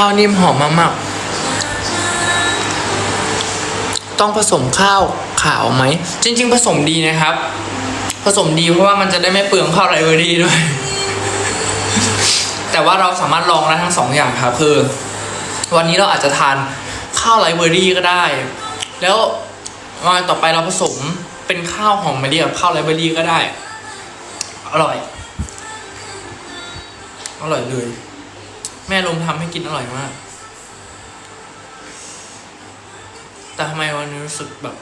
ข้าวนิ่มหอมมากๆต้องผสมข้าวขาวไหม จริง ๆ ผสมดีนะครับ ผสมดีเพราะว่ามันจะได้ไม่เปลืองข้าวไรเบอรี่ด้วย แต่ว่าเราสามารถลองได้ทั้งสองอย่างครับคือ วันนี้เราอาจจะทานข้าวไรเบอรี่ก็ได้ แล้ววันต่อไปเราผสมเป็นข้าวหอมมะลิกับข้าวไรเบอรี่ก็ได้ อร่อย อร่อยเลย แม่ลมทำให้กินอร่อยมาก แต่ทำไมวันนี้รู้สึกแบบ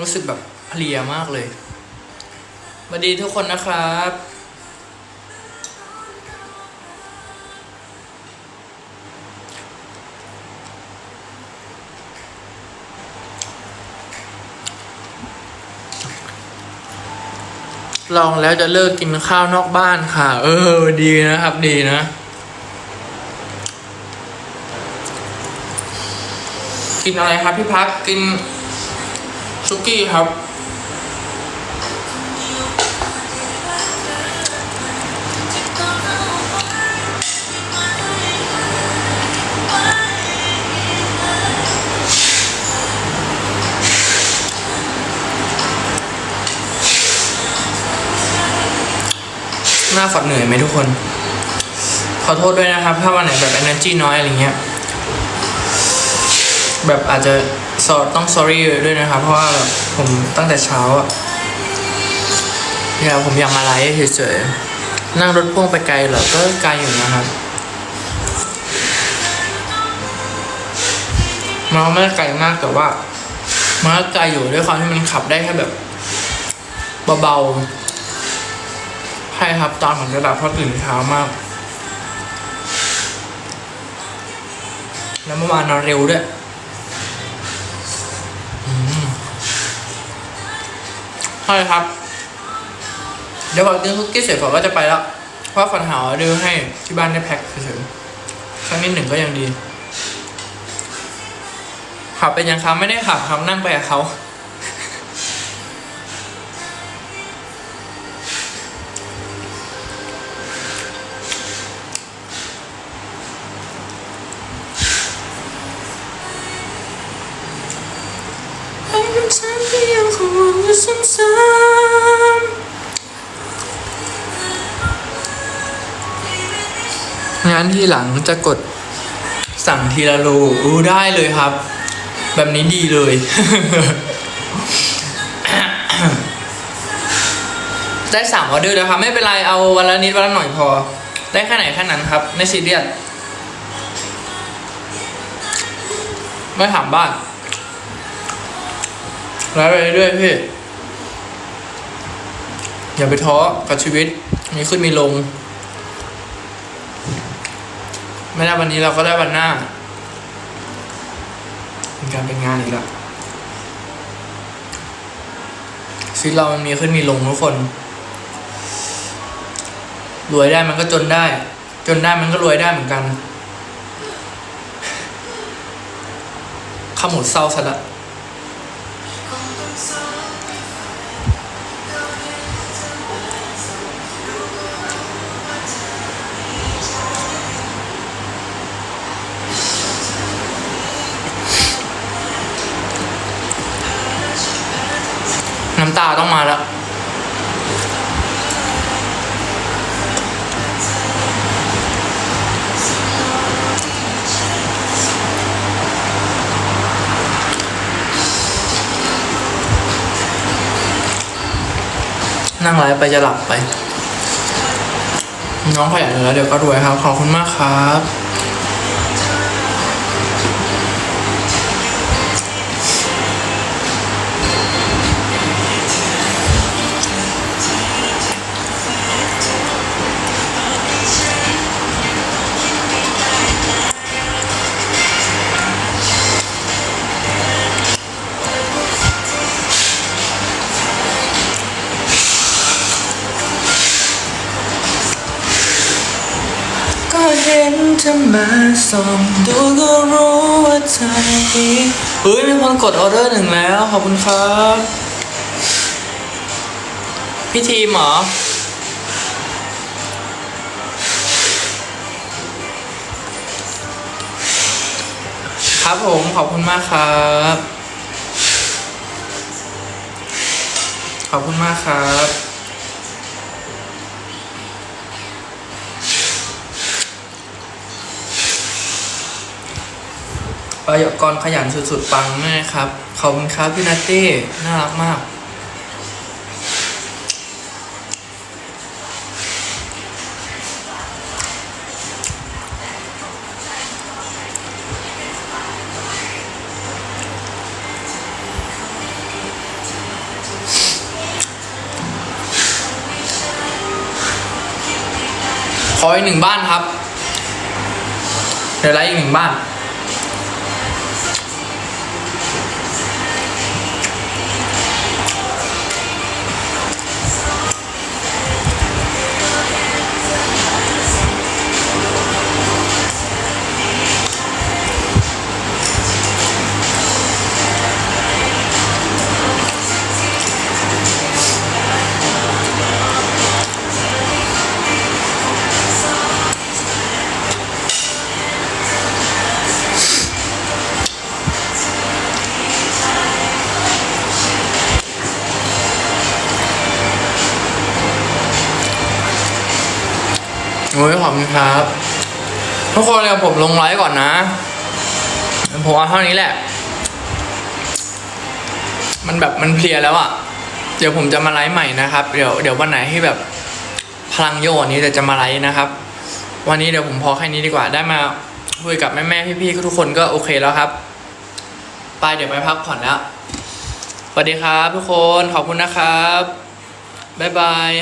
รู้สึกแบบเพลียมากเลยสวัสดีทุกคนนะครับลองแล้วจะเลิกกินข้าวนอกบ้านค่ะ เออ ดีนะครับ ดีนะ กินอะไรครับพี่พักกินซุกี้ครับ หน้าฝัดเหนื่อยไหมทุกคน ขอโทษด้วยนะครับ ถ้าวันไหนแบบ energy น้อยอะไรเงี้ย แบบอาจจะสอต้อง sorry ด้วยนะครับ เพราะว่าแบบผมตั้งแต่เช้าอะเนี่ยผมอยากมาไลฟ์เฉยๆนั่งรถพ่วงไปไกลเหรอก็ไกลอยู่นะครับมันไม่ได้ไกลมากแต่ว่ามันก็ไกลอยู่ด้วยความที่มันขับได้แค่แบบเบาๆใช่ครับตอนผมจะหลับเพราะตื่นเช้ามาก แล้วเมื่อวานนอนเร็วด้วยอืม ใช่ครับ เดี๋ยวบอกกินคุกกี้เสร็จผมก็จะไปแล้ว เพราะฝันหาออเดอให้ที่บ้านได้แพ็คเฉยๆสักนิดหนึ่งก็ยังดี ขับเป็นยังครับไม่ได้ขับครับนั่งไปกับเขา อยู่ซ้ำๆงั้นที่หลังจะกดสั่งทีละโลอู้ได้เลยครับ แบบนี้ดีเลย ได้สามออเดอร์แล้วครับ ไม่เป็นไร เอาวันละนิดวันละหน่อยพอ ได้แค่ไหนแค่นั้นครับ ไม่ซีเรียสไม่ถามบ้านไลฟ์ไปเรื่อยพี่ อย่าไปท้อกับชีวิต มีขึ้นมีลง ไม่ได้วันนี้เราก็ได้วันหน้าเป็นการเป็นงานอีกแล้วชีวิตเรามันมีขึ้นมีลงทุกคน รวยได้มันก็จนได้ จนได้มันก็รวยได้เหมือนกันขมุดเศร้าซะละ ต้องมาแล้วนั่งไลฟ์ไปจะหลับไป น้องขยันแล้วเดี๋ยวก็รวยครับ ขอบคุณมากครับ ห็นเธอมาส่องดูก็รู้ว่าใจเฮ้ยมีคนกดออเดอร์หนึ่งแล้ว ขอบคุณครับ พี่ทีมเหรอครับผม ขอบคุณมากครับ ขอบคุณมากครับ ปายกรขยันสุดๆ ปังแม่ครับ ขอบคุณครับพี่นัตตี้น่ารักมาก ขออีกหนึ่งบ้านครับ เดี๋ยวไลฟ์อีกหนึ่งบ้าน อบคุณครับ ทุกคนเดี๋ยวผมลงไลฟ์ก่อนนะ ผมเอาเท่านี้แหละ มันแบบมันเพลียแล้วอะ่ะ เดี๋ยวผมจะมาไลฟ์ใหม่นะครับ เดี๋ยวเดี๋ยววันไหนที่แบบพลังโยนนี้เดี๋ยวจะมาไลฟ์นะครับ วันนี้เดี๋ยวผมพอแค่นี้ดีกว่า ได้มาคุยกับแม่แม่ๆพี่ๆทุกคนก็โอเคแล้วครับ ไปเดี๋ยวไปพักผ่อนแล้วสวัสดีครับทุกคนขอบคุณนะครับบ๊ายบาย